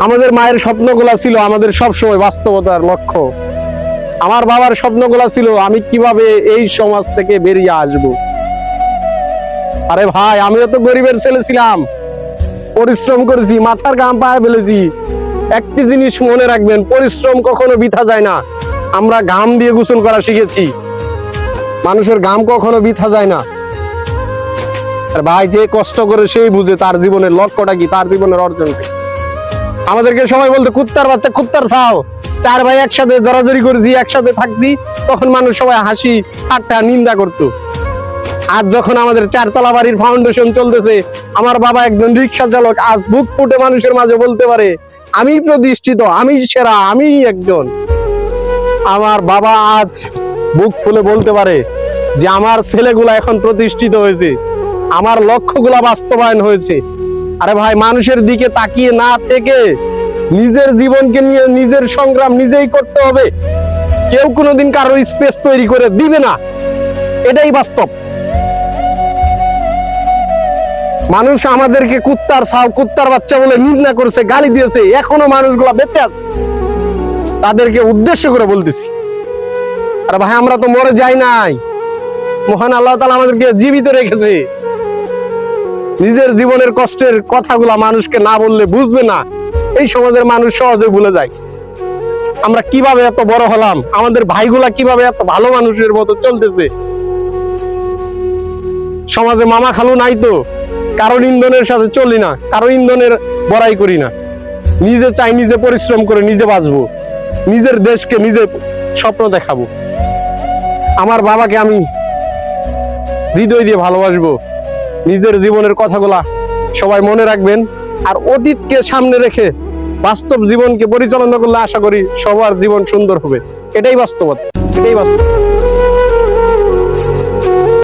আমাদের মায়ের স্বপ্নগুলা ছিল আমাদের সব সময় বাস্তবতার লক্ষ্য। আমার বাবার স্বপ্নগুলা ছিল, আমি কীভাবে এই সমাজ থেকে বেরিয়ে আসব। আরে ভাই, আমিও তো গরিবের ছেলে ছিলাম। পরিশ্রম করেছি, মাথার গাম পায়ে ফেলেছি। একটি জিনিস মনে রাখবেন, পরিশ্রম কখনো বৃথা যায় না। আমরা ঘাম দিয়ে গোসল করা শিখেছি। মানুষের ঘাম কখনো বৃথা যায় না। আর ভাই, যে কষ্ট করে সেই বুঝে তার জীবনের লক্ষ্যটা কি? তার জীবনের অর্জন কি? আমাদেরকে সবাই বলতো, কুত্তার বাচ্চা, কুত্তার ছাও। চার ভাই একসাথে জড়াজড়ি করেছি, একসাথে থাকছি, তখন মানুষ সবাই হাসি, ঠাট্টা, নিন্দা করতো। আজ যখন আমাদের চারতলা বাড়ির ফাউন্ডেশন চলতেছে, আমার বাবা একজন রিক্সা চালক, আজ বুক ফুটে মানুষের মাঝে বলতে পারে, আমি প্রতিষ্ঠিত, আমি সেরা আমি একজন। আমার বাবা আজ বুক ফুলে বলতে পারে যে, আমার ছেলেগুলা এখন প্রতিষ্ঠিত হয়েছে, আমার লক্ষ্যগুলা বাস্তবায়ন হয়েছে। আরে ভাই, মানুষের দিকে তাকিয়ে না থেকে নিজের জীবনকে নিয়ে নিজের সংগ্রাম নিজেই করতে হবে। কেউ কোনোদিন কারও স্পেস তৈরি করে দিবে না। এটাই বাস্তব। মানুষ আমাদেরকে কুত্তার ছাও কুত্তার বাচ্চা বলে নিন্দা করেছে, গালি দিয়েছে। এখনও মানুষগুলা বেঁচে আছে। তাদেরকে উদ্দেশ্য করে বলতেছি। আরে ভাই, আমরা তো মরে যাই নাই। মহান আল্লাহ তালা আমাদেরকে জীবিত রেখেছে। নিজের জীবনের কষ্টের কথাগুলা মানুষকে না বললে বুঝবে না। এই সমাজের মানুষ সহজে ভুলে যায়। আমরা কীভাবে এত বড় হলাম? আমাদের ভাইগুলা কীভাবে এত ভালো মানুষের মতো চলতেছে? সমাজে মামা খালু নাই তো। কারণ ইন্ধনের সাথে চলি না কারও ইন্ধনের বড়াই করি না। নিজে চাই, নিজে পরিশ্রম করে নিজে বাঁচবো। নিজের দেশকে নিজে স্বপ্ন দেখাবো। আমার বাবাকে আমি হৃদয় দিয়ে ভালোবাসবো। নিজের জীবনের কথাগুলা সবাই মনে রাখবেন। আর অতীতকে সামনে রেখে বাস্তব জীবনকে পরিচালনা করলে আশা করি সবার জীবন সুন্দর হবে। এটাই বাস্তবতা। এটাই বাস্তব